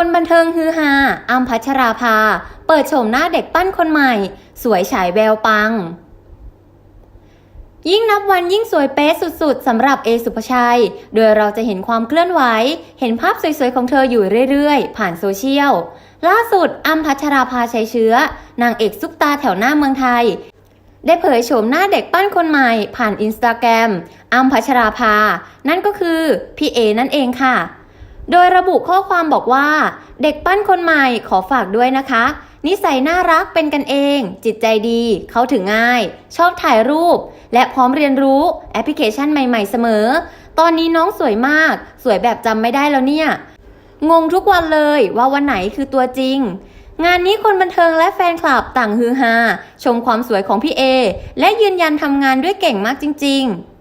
คนบันเทิงฮือฮาอัมพัชราภา เปิดโฉมหน้าเด็กปั้นคนใหม่ สวยฉายแววปัง ยิ่งนับวันยิ่งสวยเป๊ะสุดๆสำหรับเอสุภชัย โดยเราจะเห็นความเคลื่อนไหว เห็นภาพสวยๆของเธออยู่เรื่อยๆ ผ่านโซเชียล ล่าสุดอัมพัชราภาชัยเชื้อ นางเอกซุปตาแถวหน้าเมืองไทย ได้เผยโฉมหน้าเด็กปั้นคนใหม่ ผ่านอินสตาแกรมอัมพัชราภา นั่นก็คือพี่เอนั่นเองค่ะ โดยระบุข้อความบอกว่า เด็กปั้นคนใหม่ขอฝากด้วยนะคะ นิสัยน่ารักเป็นกันเอง จิตใจดี เขาถึงง่าย ชอบถ่ายรูป และพร้อมเรียนรู้แอปพลิเคชันใหม่ ๆ เสมอ ตอนนี้น้องสวยมาก สวยแบบจำไม่ได้แล้วเนี่ย งงทุกวันเลยว่าวันไหนคือตัวจริงงานนี้คนบันเทิงและแฟนคลับต่างฮือฮาชมความสวยของพี่เอ และยืนยันทำงานด้วยเก่งมากจริง ๆ